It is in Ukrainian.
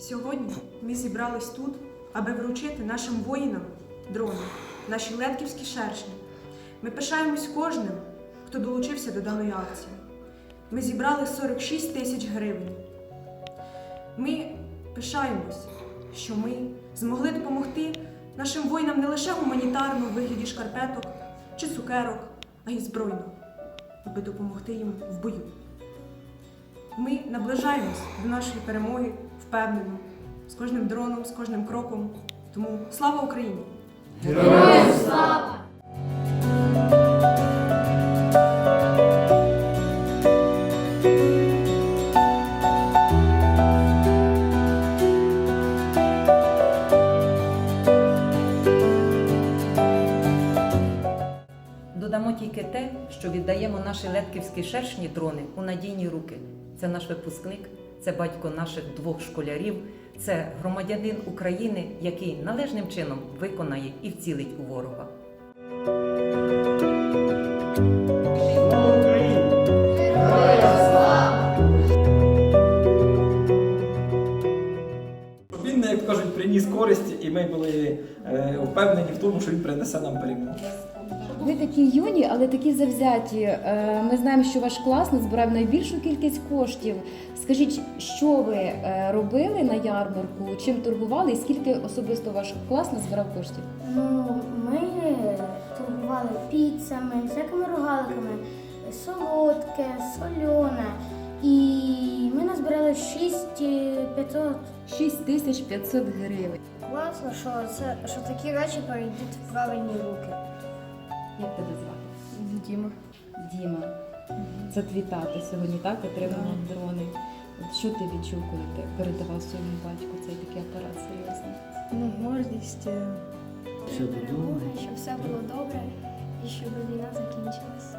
Сьогодні ми зібрались тут, аби вручити нашим воїнам дрони, наші летківські шершні. Ми пишаємось кожним, хто долучився до даної акції. Ми зібрали 46 тисяч гривень. Ми пишаємось, що ми змогли допомогти нашим воїнам не лише гуманітарно в вигляді шкарпеток чи цукерок, а й збройно, аби допомогти їм в бою. Ми наближаємось до нашої перемоги впевнено, з кожним дроном, з кожним кроком. Тому слава Україні! Додамо тільки те, що віддаємо наші летківські шершні дрони у надійні руки. Це наш випускник, це батько наших двох школярів, це громадянин України, який належним чином виконає і вцілить у ворога. Він, як кажуть, приніс користь, і ми були е, впевнені в тому, що він принесе нам перемогу. Ви такі юні, але такі завзяті. Е, Ми знаємо, що ваш клас назбирав найбільшу кількість коштів. Скажіть, що ви е, робили на ярмарку, чим торгували і скільки особисто ваш клас назбирав коштів? Ну, ми торгували піцами, всякими рогаликами, солодке, солене. І назбирали 6500. 6500 гривень. Класно, що це що такі речі перейдуть в правильні руки. Як тебе звати? Діма. Діма. Це твій тато сьогодні, так? Отримав дрони. От що ти відчув, коли ти передавав своєму батьку цей такий апарат серйозний? Ну, гордість, Все буде щоб все було добре і щоб війна закінчилась.